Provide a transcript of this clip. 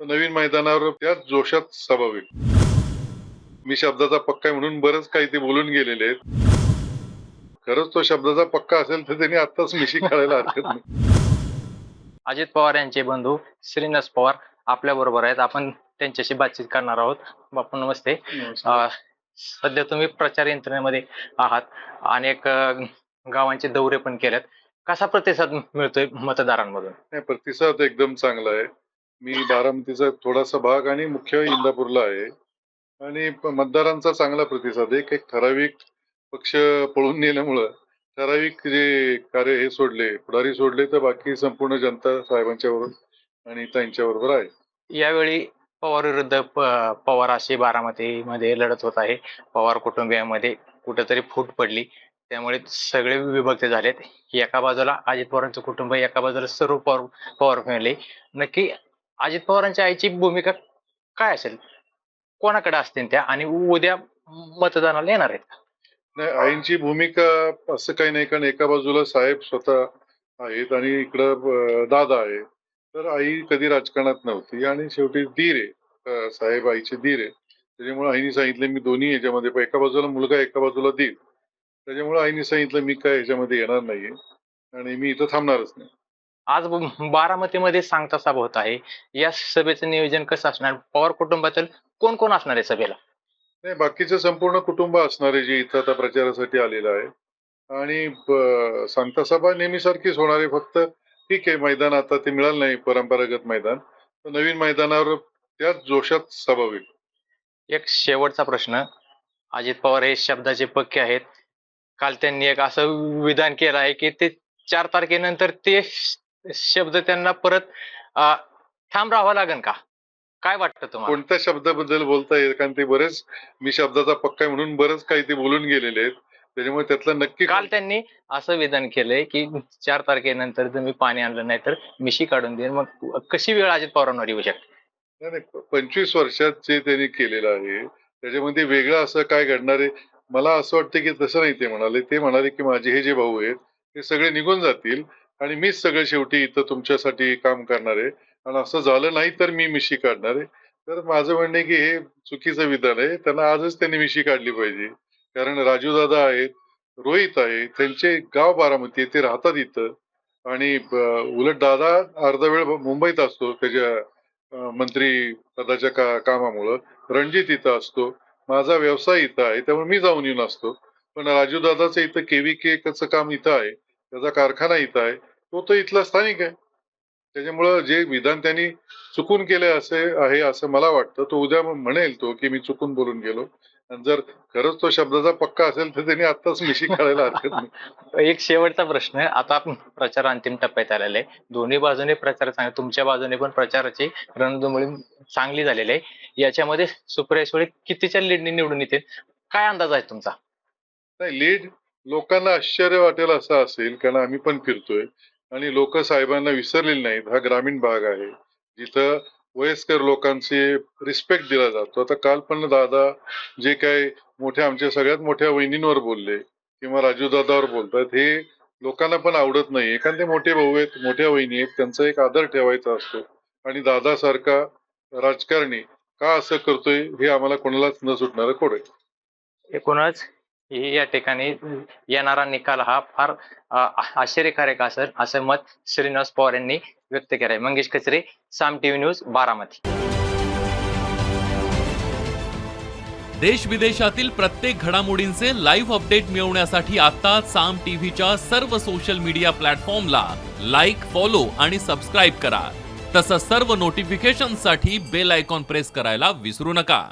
नवीन मैदानावर त्याच जोशात सभा होईल. मी शब्दाचा पक्का आहे म्हणून बरंच काही ते बोलून गेलेले आहेत. खरंच तो शब्दाचा पक्का असेल तर त्यांनी आत्ताच मिशी काढायला हरकत नाही. अजित पवार यांचे बंधू श्रीनिवास पवार आपल्या बरोबर आहेत. आपण त्यांच्याशी बातचीत करणार आहोत. बापू नमस्ते. अं, सध्या तुम्ही प्रचार यंत्रणेमध्ये आहात अनेक अं, गावांचे दौरे पण केलेत. कसा प्रतिसाद मिळतोय मतदारांमधून? नाही प्रतिसाद एकदम चांगला आहे. मी बारामतीचा थोडासा भाग आणि मुख्य इंदापूरला आहे. आणि मतदारांचा चांगला प्रतिसाद एक एक ठराविक पक्ष पळून नेल्यामुळं ठराविक जे कार्य हे सोडले पुढारी सोडले तर बाकी संपूर्ण जनता साहेबांच्या बरोबर आणि त्यांच्या बरोबर आहे. यावेळी पवार विरुद्ध प- पवार अशी बारामतीमध्ये लढत होत आहे. पवार कुटुंबियामध्ये कुठेतरी फूट पडली. त्यामुळे सगळे विभक्त झालेत. एका बाजूला अजित पवारांचं कुटुंब एका बाजूला सर्व पवार पवार फॅमिली. नक्की अजित पवारांच्या आईची भूमिका काय असेल? कोणाकडे असतील त्या? आणि उद्या मतदानाला येणार आहेत का? नाही आईंची भूमिका असं काही नाही कारण एका बाजूला साहेब स्वतः आहेत आणि इकडं दादा आहे. तर आई कधी राजकारणात नव्हती आणि शेवटी धीर आहे. साहेब आईचे धीर आहे. त्याच्यामुळे आईने सांगितलं मी दोन्ही याच्यामध्ये एका बाजूला मुलगा एका बाजूला धीर. त्याच्यामुळे आईने सांगितलं मी काय याच्यामध्ये येणार नाहीये आणि मी इथं थांबणारच नाही. आज बारामतीमध्ये सांगता सभा होत आहे. या सभेचं नियोजन कसं असणार? पवार कुटुंबातील कोण कोण असणार आहे सभेला? नाही बाकीचं संपूर्ण कुटुंब असणारे जे इथं आता प्रचारासाठी आलेलं आहे. आणि सांगता सभा नेहमीसारखीच होणार आहे. फक्त ठीक आहे मैदान आता ते मिळालं नाही परंपरागत मैदान. तर नवीन मैदानावर त्याच जोशात सभा होईल. एक शेवटचा प्रश्न. अजित पवार हे शब्दाचे पक्के आहेत. काल त्यांनी एक असं विधान केलं आहे की ते चार तारखेनंतर ते शब्द त्यांना परत ठाम राहावं लागेल का? काय वाटतं तुम्हाला? कोणत्या शब्दाबद्दल बोलता येईल कारण ते बरेच मी शब्दाचा पक्का म्हणून बरेच काही ते बोलून गेलेले आहेत. त्याच्यामुळे त्यातलं नक्की काल त्यांनी असं विधान केलंय की चार तारखेनंतर जर मी पाणी आणलं नाही तर मिशी काढून देईन. मग कशी वेळ अजित पवारांवर येऊ शकते? नाही, नाही, पंचवीस वर्षात जे त्यांनी केलेलं आहे. त्याच्यामध्ये वेगळं असं काय घडणार आहे? मला असं वाटतं की तसं नाही ते म्हणाले. ते म्हणाले की माझे हे जे भाऊ आहेत ते सगळे निघून जातील. आणि मीच सगळं शेवटी इथं तुमच्यासाठी काम करणार आहे. आणि असं झालं नाही तर मी मिशी काढणार आहे. तर माझं म्हणणं आहे की हे चुकीचं विधान आहे. त्यांना आजच त्यांनी मिशी काढली पाहिजे. कारण राजू दादा आहेत रोहित आहे त्यांचे गाव बारामती आहे ते राहतात इथं. आणि उलट दादा अर्धा वेळ मुंबईत असतो त्याच्या मंत्री पदाच्या का कामामुळं. रणजित इथं असतो. माझा व्यवसाय इथं आहे त्यामुळे मी जाऊन येऊन असतो. पण राजू दादाचं इथं केविकेचं काम इथं आहे. त्याचा कारखाना इथं आहे. तो तर इथला स्थानिक आहे. त्याच्यामुळं जे विधान त्यांनी चुकून केले असे आहे असं मला वाटतं. तो उद्या म्हणेल तो की मी चुकून बोलून गेलो. आणि जर खरंच तो शब्दाचा पक्का असेल तर त्यांनी आत्ताच मिशी काढायला हरकत नाही. एक शेवटचा प्रश्न आता आपण प्रचार अंतिम टप्प्यात आलेला आहे. दोन्ही बाजूने प्रचार चांगला तुमच्या बाजूने पण प्रचाराची रणधुमाळी चांगली झालेली आहे. याच्यामध्ये सुप्रिया सुळे कितीच्या लीडने निवडून येतील? काय अंदाज आहे तुमचा? नाही लीड लोकांना आश्चर्य वाटेल असं असेल कारण आम्ही पण फिरतोय. आणि लोक साहेबांना विसरलेले नाहीत. हा ग्रामीण भाग आहे. जिथं वयस्कर लोकांचे रिस्पेक्ट दिला जातो. आता काल पण दादा जे काय मोठ्या आमच्या सगळ्यात मोठ्या वहिनींवर बोलले किंवा राजू दादावर बोलतात हे लोकांना पण आवडत नाही कारण ते मोठे भाऊ आहेत मोठ्या वहिनी आहेत त्यांचा एक आदर ठेवायचा असतो. आणि दादासारखा राजकारणी का असं करतोय हे आम्हाला कोणालाच न सुटणार कोड आहे. हे या ठिकाणी येणारा निकाल हा फार आश्चर्यकारक असेल असं मत श्रीनिवास पवार यांनी व्यक्त केलं आहे मंगेश कचरे साम टीव्ही न्यूज बारामती. देश विदेशातील प्रत्येक घडामोडींचे लाईव्ह अपडेट मिळवण्यासाठी आता साम टीव्हीच्या सर्व सोशल मीडिया प्लॅटफॉर्मला लाईक फॉलो आणि सबस्क्राईब करा. तसंच सर्व नोटिफिकेशनसाठी बेल आयकॉन प्रेस करायला विसरू नका.